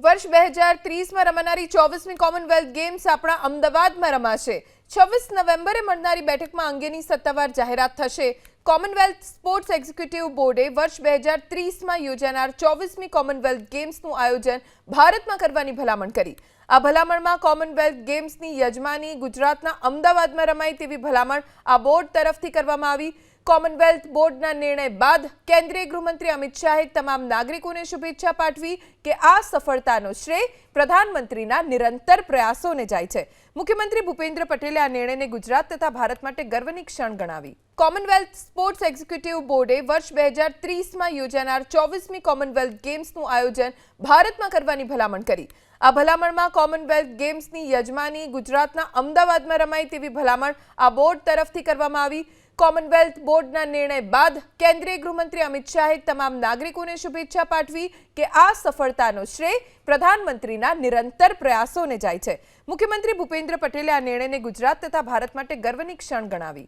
વર્ષ બે હજાર ત્રીસમાં રમાનારી ચોવીસમી કોમનવેલ્થ ગેમ્સ આપણા અમદાવાદમાં રમાશે. છવ્વીસ નવેમ્બરે મળનારી બેઠકમાં અંગેની સત્તાવાર જાહેરાત થશે. કોમનવેલ્થ સ્પોર્ટ્સ એક્ઝિક્યુટિવ બોર્ડે વર્ષ બે હજાર ત્રીસમાં યોજાનાર ચોવીસમી કોમનવેલ્થ ગેમ્સનું આયોજન ભારતમાં કરવાની ભલામણ કરી. આ ભલામણમાં કોમનવેલ્થ ગેમ્સની યજમાની ગુજરાતના અમદાવાદમાં રમાય તેવી ભલામણ આ બોર્ડ તરફથી કરવામાં આવી. કોમનવેલ્થ બોર્ડના નિર્ણય બાદ કેન્દ્રીય ગૃહમંત્રી અમિત શાહે તમામ નાગરિકોને શુભેચ્છા પાઠવી કે આ સફળતાનો શ્રેય પ્રધાનમંત્રીના નિરંતર પ્રયાસોને જાય છે. મુખ્યમંત્રી ભૂપેન્દ્ર પટેલે આ નિર્ણયને ગુજરાત તથા ભારત માટે ગર્વની ક્ષણ ગણાવી. કોમનવેલ્થ સ્પોર્ટ્સ એક્ઝિક્યુટિવ બોર્ડે વર્ષ બે હજાર ત્રીસમાં યોજાનાર ચોવીસમી કોમનવેલ્થ ગેમ્સનું આયોજન ભારતમાં કરવાની ભલામણ કરી. આ ભલામણમાં કોમનવેલ્થ ગેમ્સની યજમાની ગુજરાતના અમદાવાદમાં રમાય તેવી ભલામણ આ બોર્ડ તરફથી કરવામાં આવી. કોમનવેલ્થ બોર્ડના નિર્ણય બાદ કેન્દ્રીય ગૃહમંત્રી અમિત શાહે તમામ નાગરિકોને શુભેચ્છા પાઠવી કે આ સફળતાનો શ્રેય પ્રધાનમંત્રીના નિરંતર પ્રયાસોને જાય છે. મુખ્યમંત્રી ભૂપેન્દ્ર પટેલે આ નિર્ણયને ગુજરાત તથા ભારત માટે ગર્વની ક્ષણ ગણાવી.